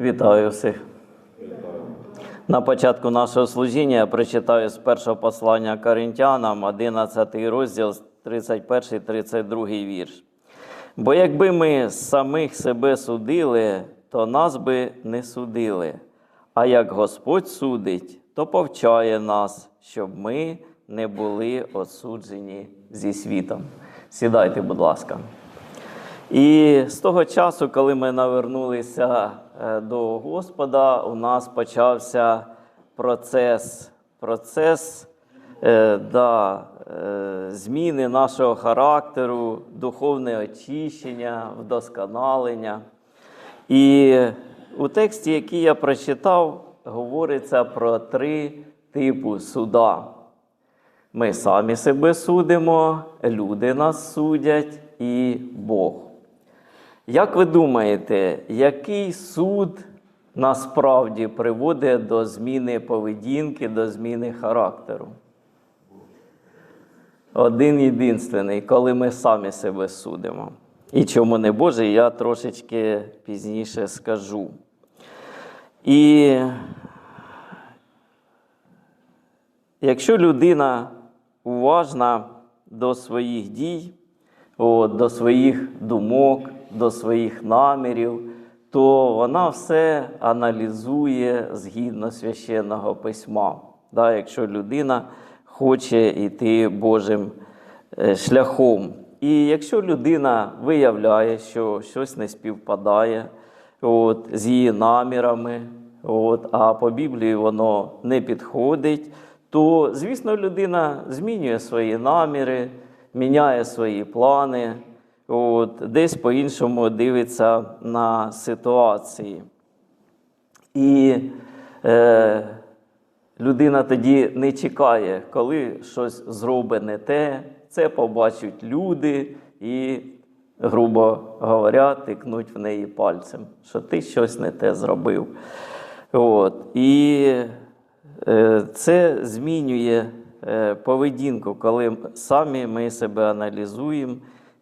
Вітаю всіх. На початку нашого служіння я прочитаю з першого послання Коринтянам, 11 розділ, 31-32 вірш. Бо якби ми самих себе судили, то нас би не судили. А як Господь судить, то повчає нас, щоб ми не були осуджені зі світом. Сідайте, будь ласка. І з того часу, коли ми навернулися до Господа, у нас почався процес, процес е, да, е, зміни нашого характеру, духовне очищення, вдосконалення. І у тексті, який я прочитав, говориться про три типи суда. Ми самі себе судимо, люди нас судять і Бог. Як ви думаєте, який суд насправді приводить до зміни поведінки, до зміни характеру? Один єдинственний, коли ми самі себе судимо. І чому не Боже, я трошечки пізніше скажу. І якщо людина уважна до своїх дій, до своїх думок, до своїх намірів, то вона все аналізує згідно священного письма. Да, якщо людина хоче йти Божим е, шляхом. І якщо людина виявляє, що щось не співпадає от, з її намірами, от, а по Біблії воно не підходить, то, звісно, людина змінює свої наміри, міняє свої плани, от, десь по-іншому дивиться на ситуації. І е, людина тоді не чекає, коли щось зробить не те, це побачать люди і, грубо говоря, тикнуть в неї пальцем, що ти щось не те зробив. От. І е, це змінює е, поведінку, коли самі ми себе аналізуємо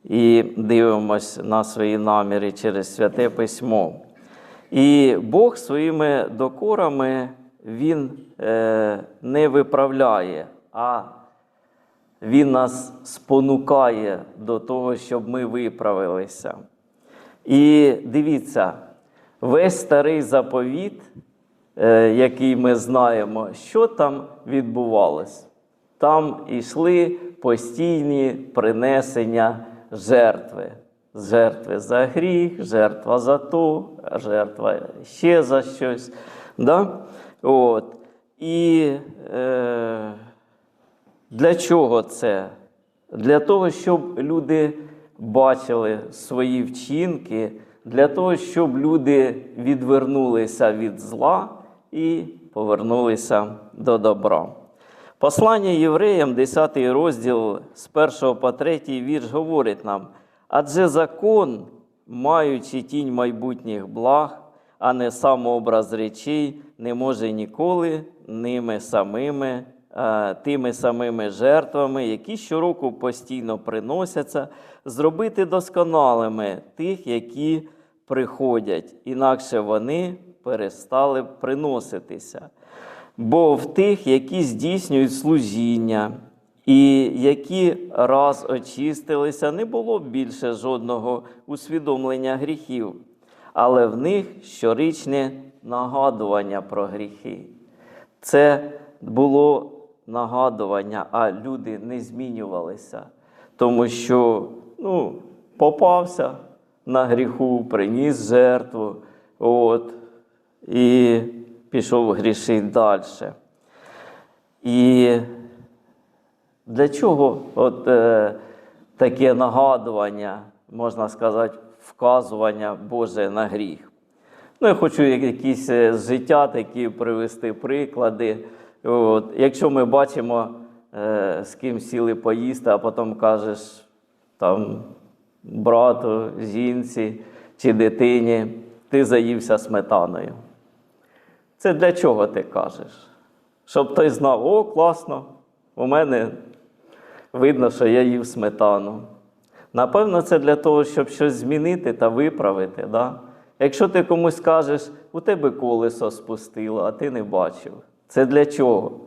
і дивимося на свої наміри через святе письмо. І Бог своїми докорами Він е, не виправляє, а Він нас спонукає до того, щоб ми виправилися. І дивіться, весь старий заповіт, е, який ми знаємо, що там відбувалось. Там йшли постійні принесення жертви. Жертви за гріх, жертва за то, жертва ще за щось. Да? От. І е, для чого це? Для того, щоб люди бачили свої вчинки, для того, щоб люди відвернулися від зла і повернулися до добра. Послання євреям, 10 розділ з 1 по 3 вірш говорить нам: адже закон, маючи тінь майбутніх благ, а не самообраз речей, не може ніколи ними самими, е, тими самими жертвами, які щороку постійно приносяться, зробити досконалими тих, які приходять, інакше вони перестали приноситися. Бо в тих, які здійснюють служіння, і які раз очистилися, не було більше жодного усвідомлення гріхів, але в них щорічне нагадування про гріхи. Це було нагадування, а люди не змінювалися, тому що ну, попався на гріху, приніс жертву, от, і пішов грішити далі. І для чого от, е, таке нагадування, можна сказати, вказування Боже на гріх? Ну, я хочу якісь е, життя такі привести приклади. От, якщо ми бачимо, е, з ким сіли поїсти, а потім кажеш там брату, жінці чи дитині, ти заївся сметаною. Це для чого ти кажеш? Щоб той знав, о, класно, у мене видно, що я їв сметану. Напевно, це для того, щоб щось змінити та виправити. Да? Якщо ти комусь скажеш, у тебе колесо спустило, а ти не бачив. Це для чого?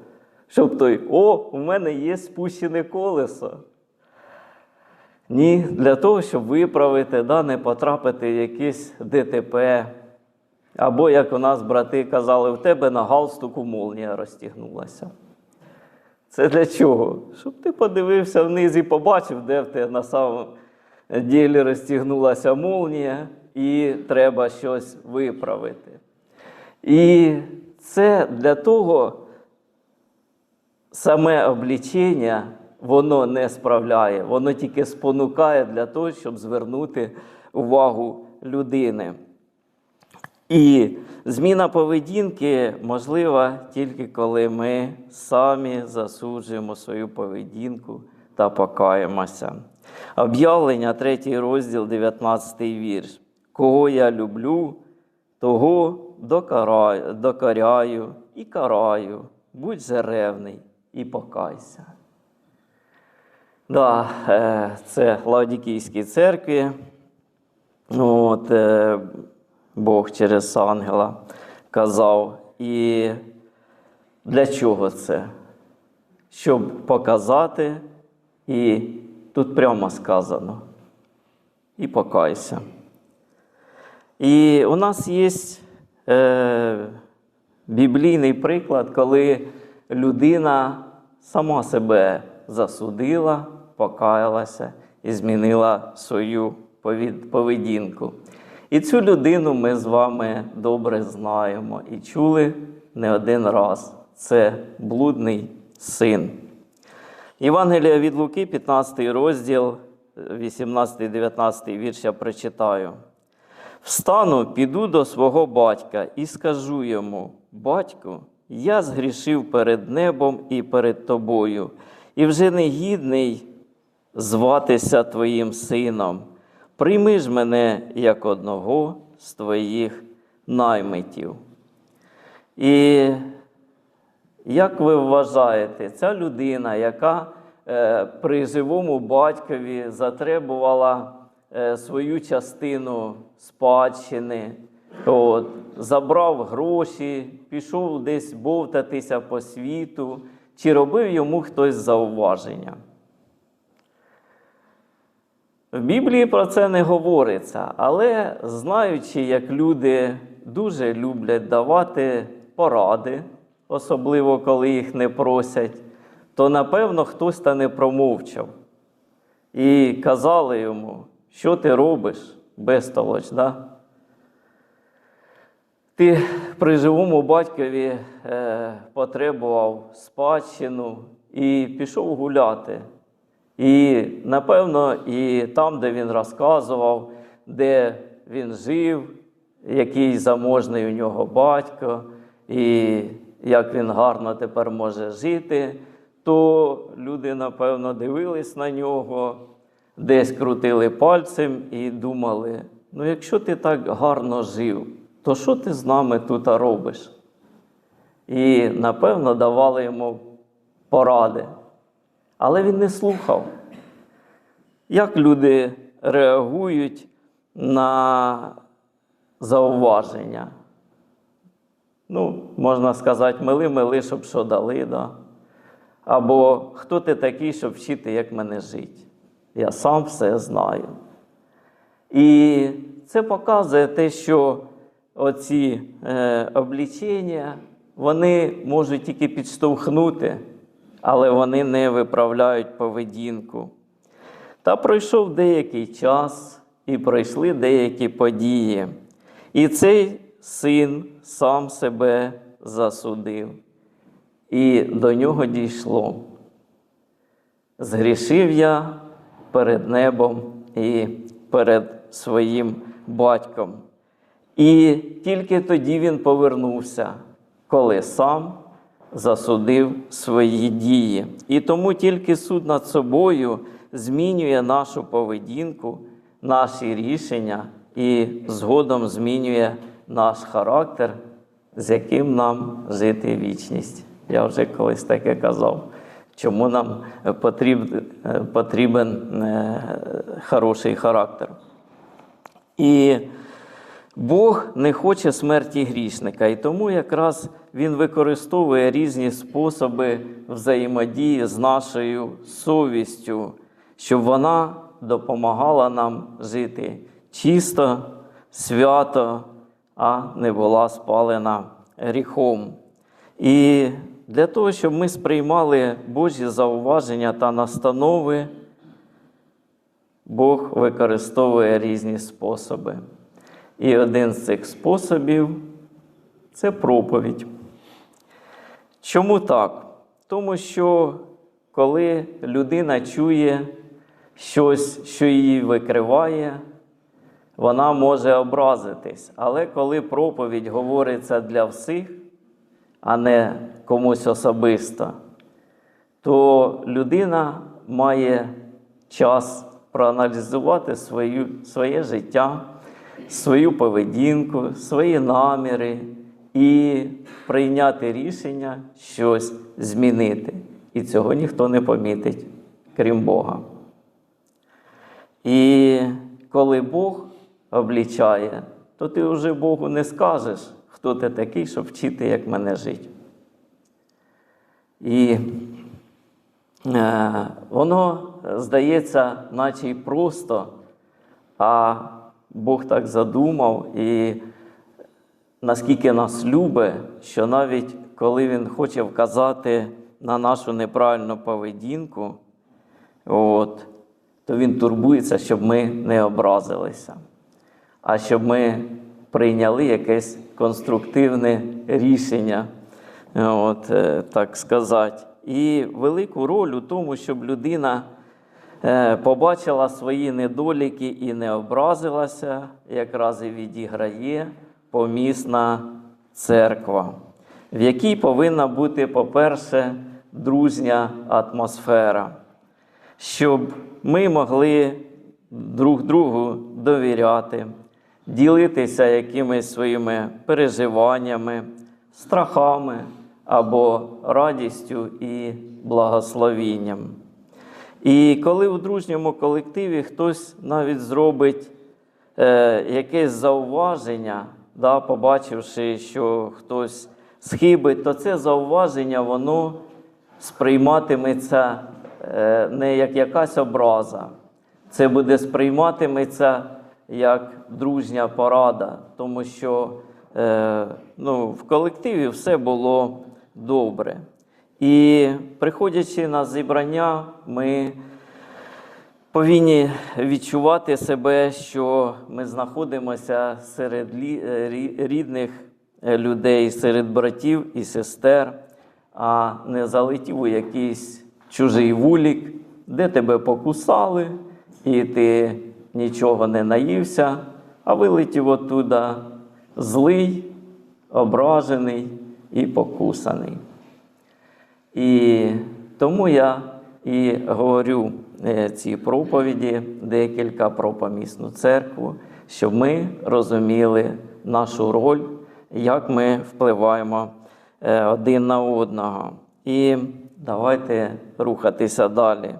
Щоб той, о, у мене є спущене колесо. Ні, для того, щоб виправити, да, не потрапити в якесь ДТП. Або, як у нас брати казали, в тебе на галстуку молнія розтягнулася. Це для чого? Щоб ти подивився вниз і побачив, де в тебе на самому ділі розтягнулася молнія, і треба щось виправити. І це для того саме облічення воно не справляє, воно тільки спонукає для того, щоб звернути увагу людини. І зміна поведінки можлива тільки коли ми самі засуджуємо свою поведінку та покаємося. Об'явлення, 3 розділ, 19 вірш. Кого я люблю, того докараю, докоряю і караю. Будь же ревний і покайся. Да, е, це Лаодікійській церкві. От, е, Бог через ангела казав. І для чого це? Щоб показати, і тут прямо сказано. І покайся. І у нас є е, біблійний приклад, коли людина сама себе засудила, покаялася і змінила свою поведінку. І цю людину ми з вами добре знаємо і чули не один раз. Це блудний син. Євангелія від Луки, 15 розділ, 18-19 вірш я прочитаю. Встану, піду до свого батька і скажу йому: Батьку, я згрішив перед небом і перед тобою, і вже не гідний зватися твоїм сином. Прийми ж мене як одного з твоїх наймитів. І як ви вважаєте, ця людина, яка е, при живому батькові затребувала е, свою частину спадщини, от, забрав гроші, пішов десь бовтатися по світу, чи робив йому хтось зауваження? В Біблії про це не говориться, але знаючи, як люди дуже люблять давати поради, особливо коли їх не просять, то напевно хтось та не промовчав. І казали йому, що ти робиш, безтолоч, да? Ти при живому батькові е, потребував спадщину і пішов гуляти. І, напевно, і там, де він розказував, де він жив, який заможний у нього батько, і як він гарно тепер може жити, то люди, напевно, дивились на нього, десь крутили пальцем і думали: ну, якщо ти так гарно жив, то що ти з нами тут робиш? І, напевно, давали йому поради. Але він не слухав. Як люди реагують на зауваження? Ну, можна сказати, мили, мили, щоб що дали. Да? Або хто ти такий, щоб вчити, як мене жити? Я сам все знаю. І це показує те, що оці е, облічення, вони можуть тільки підштовхнути, але вони не виправляють поведінку. Та пройшов деякий час, і пройшли деякі події. І цей син сам себе засудив, і до нього дійшло. Згрішив я перед небом і перед своїм батьком. І тільки тоді він повернувся, коли сам засудив свої дії. І тому тільки суд над собою змінює нашу поведінку, наші рішення і згодом змінює наш характер, з яким нам жити вічність. Я вже колись таке казав. Чому нам потрібен, потрібен хороший характер? І Бог не хоче смерті грішника, і тому якраз Він використовує різні способи взаємодії з нашою совістю, щоб вона допомагала нам жити чисто, свято, а не була спалена гріхом. І для того, щоб ми сприймали Божі зауваження та настанови, Бог використовує різні способи. І один з цих способів це проповідь. Чому так? Тому що коли людина чує щось, що її викриває, вона може образитись. Але коли проповідь говориться для всіх, а не комусь особисто, то людина має час проаналізувати свою, своє життя, свою поведінку, свої наміри і прийняти рішення щось змінити. І цього ніхто не помітить, крім Бога. І коли Бог облічає, то ти вже Богу не скажеш, хто ти такий, щоб вчити, як мене жити. І е, воно здається, наче й просто, а Бог так задумав, і наскільки нас любить, що навіть коли Він хоче вказати на нашу неправильну поведінку, от, то Він турбується, щоб ми не образилися, а щоб ми прийняли якесь конструктивне рішення, от, е, так сказати. І велику роль у тому, щоб людина побачила свої недоліки і не образилася, якраз і відіграє помісна церква, в якій повинна бути, по-перше, дружня атмосфера, щоб ми могли друг другу довіряти, ділитися якимись своїми переживаннями, страхами або радістю і благословінням. І коли у дружньому колективі хтось навіть зробить е, якесь зауваження, да, побачивши, що хтось схибить, то це зауваження воно сприйматиметься е, не як якась образа, це буде сприйматиметься як дружня порада, тому що е, ну, в колективі все було добре. І приходячи на зібрання, ми повинні відчувати себе, що ми знаходимося серед е, рі- рідних е, людей, серед братів і сестер, а не залетів у якийсь чужий вулік, де тебе покусали, і ти нічого не наївся, а вилетів оттуда злий, ображений і покусаний. І тому я і говорю е, ці проповіді, декілька про помісну церкву, щоб ми розуміли нашу роль, як ми впливаємо е, один на одного. І давайте рухатися далі.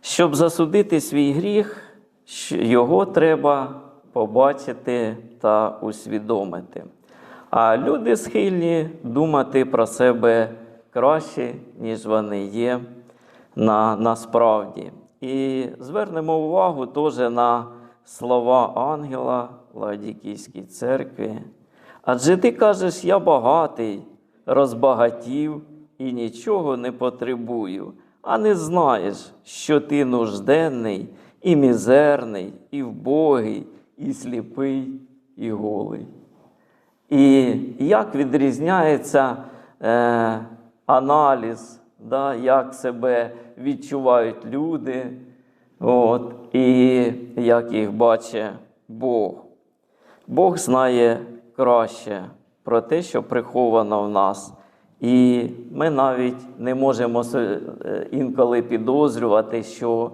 Щоб засудити свій гріх, його треба побачити та усвідомити. А люди схильні думати про себе краще, ніж вони є на, насправді. І звернемо увагу теж на слова ангела Ладікійській церкві. Адже ти кажеш, я багатий, розбагатів і нічого не потребую, а не знаєш, що ти нужденний, і мізерний, і вбогий, і сліпий, і голий. І як відрізняється е, аналіз, да, як себе відчувають люди, от, і як їх бачить Бог. Бог знає краще про те, що приховано в нас. І ми навіть не можемо е, інколи підозрювати, що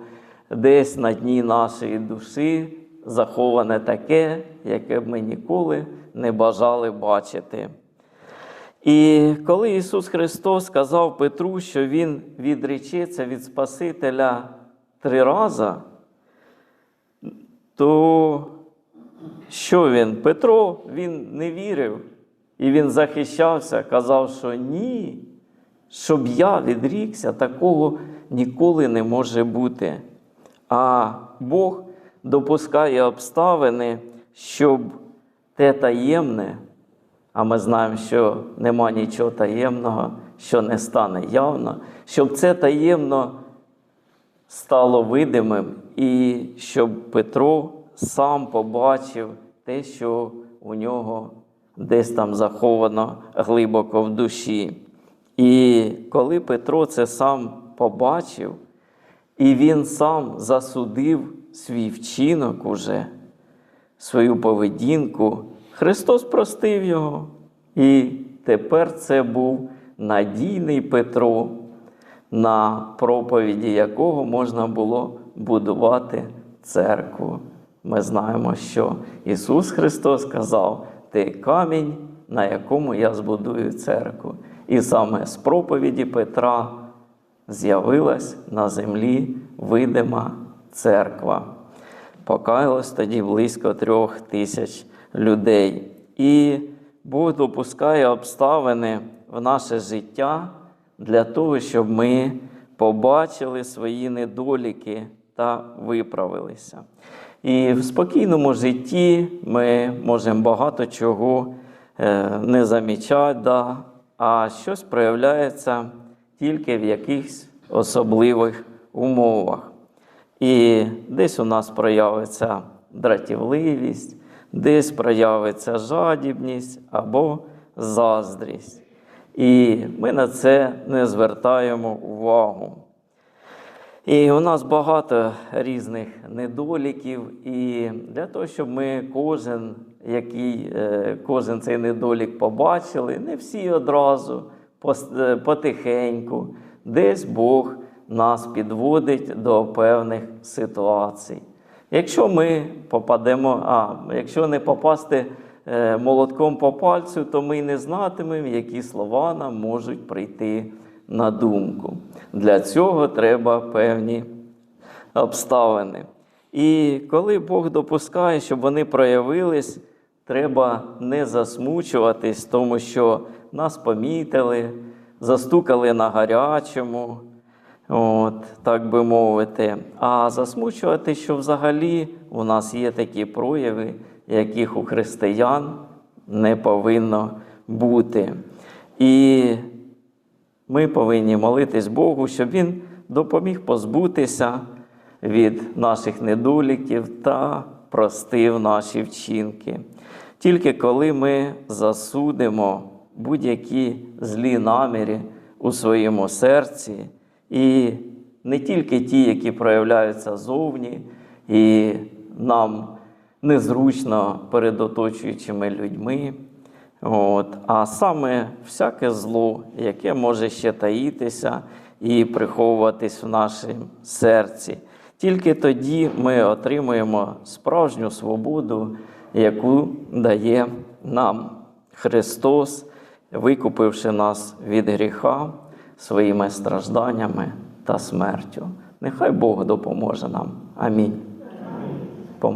десь на дні нашої душі заховане таке, яке б ми ніколи не бажали бачити. І коли Ісус Христос сказав Петру, що Він відречеться від Спасителя три рази, то що він? Петро він не вірив і він захищався, казав, що ні, щоб я відрікся, такого ніколи не може бути. А Бог допускає обставини, щоб те таємне, а ми знаємо, що нема нічого таємного, що не стане явно, щоб це таємно стало видимим, і щоб Петро сам побачив те, що у нього десь там заховано глибоко в душі. І коли Петро це сам побачив, і він сам засудив свій вчинок уже, свою поведінку, Христос простив його. І тепер це був надійний Петро, на проповіді якого можна було будувати церкву. Ми знаємо, що Ісус Христос сказав: Ти камінь, на якому я збудую церкву. І саме з проповіді Петра з'явилась на землі видима церква. Покаялось тоді близько трьох тисяч людей. І Бог допускає обставини в наше життя для того, щоб ми побачили свої недоліки та виправилися. І в спокійному житті ми можемо багато чого е, не замічати, да, а щось проявляється тільки в якихось особливих умовах. І десь у нас проявиться дратівливість, десь проявиться жадібність або заздрість. І ми на це не звертаємо увагу. І у нас багато різних недоліків, і для того, щоб ми кожен, який, е, кожен цей недолік побачили, не всі одразу, е, потихеньку, десь Бог нас підводить до певних ситуацій. Якщо ми попадемо, а якщо не попасти е, молотком по пальцю, то ми не знатимемо, які слова нам можуть прийти на думку. Для цього треба певні обставини. І коли Бог допускає, щоб вони проявились, треба не засмучуватись, тому що нас помітили, застукали на гарячому, от, так би мовити. А засмучувати, що взагалі у нас є такі прояви, яких у християн не повинно бути. І ми повинні молитись Богу, щоб Він допоміг позбутися від наших недоліків та простив наші вчинки. Тільки коли ми засудимо будь-які злі наміри у своєму серці, і не тільки ті, які проявляються зовні, і нам незручно перед оточуючими людьми, От, а саме всяке зло, яке може ще таїтися і приховуватись в нашому серці. Тільки тоді ми отримуємо справжню свободу, яку дає нам Христос, викупивши нас від гріха своїми стражданнями та смертю. Нехай Бог допоможе нам. Амінь.